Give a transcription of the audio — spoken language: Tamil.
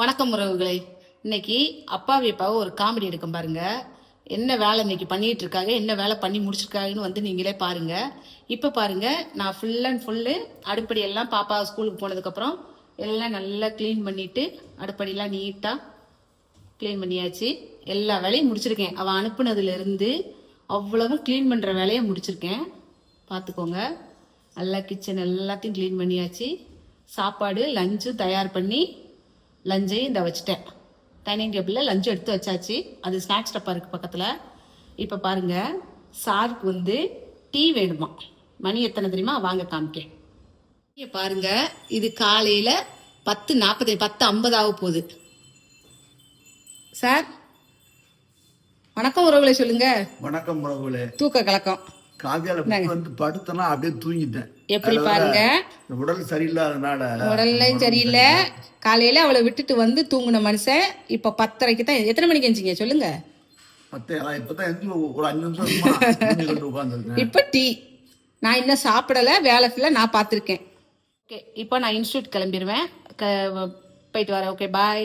வணக்கம் உறவுகளே. இன்னைக்கு அப்பாவி அப்பாவை ஒரு காமெடி எடுக்கும் பாருங்க. என்ன வேலை இன்னைக்கு பண்ணிட்டு இருக்காங்க என்ன வேலை பண்ணி முடிச்சிருக்காங்கன்னு வந்து நீங்களே பாருங்க. இப்போ பாருங்க நான் ஃபுல் அண்ட் ஃபுல்லு அடுப்படி எல்லாம் பாப்பா ஸ்கூலுக்கு போனதுக்கப்புறம் எல்லாம் நல்லா க்ளீன் பண்ணிட்டு அடுப்படியெல்லாம் நீட்டாக க்ளீன் பண்ணியாச்சு. எல்லா வேலையும் முடிச்சிருக்கேன். அவன் அனுப்புனதுல இருந்து அவ்வளவும் க்ளீன் பண்ணுற வேலையை முடிச்சிருக்கேன். பார்த்துக்கோங்க நல்லா கிச்சன் எல்லாத்தையும் க்ளீன் பண்ணியாச்சு. சாப்பாடு லஞ்சு தயார் பண்ணி லஞ்சையும் இந்த வச்சுட்டேன். டைனிங் டேபிளில் லஞ்சு எடுத்து வச்சாச்சு. அது ஸ்நாக்ஸ் டப்பா இருக்குது பக்கத்தில். இப்போ பாருங்க சாருக்கு வந்து டீ வேணுமா? மணி எத்தனை தெரியுமா? வாங்க காமிக்கேன். இங்க பாருங்க இது காலையில பத்து நாற்பது பத்து ஐம்பது ஆக போகுது. சார் வணக்கம் உறவுகளை சொல்லுங்க. வணக்கம் உறவுகளே. தூக்க கலக்கம். காவியால வந்து படுத்தனா அப்படியே தூங்கிட்டேன். எப்படி பாருங்க? உடல் சரியில்லாதனால உடல்லையும் சரியில்லை. காலையில அவளை விட்டுட்டு வந்து தூங்குன மனுஷன் இப்ப பத்தரைக்கு தான் எத்தனை மணிக்கு எஞ்சிங்க சொல்லுங்க. இப்ப டீ. நான் இன்னும் சாப்பிடல வேலை ஃபுல்லாக நான் பார்த்துருக்கேன். ஓகே இப்போ நான் இன்ஸ்டியூட் கிளம்பிடுவேன் க போயிட்டு வரேன். Okay bye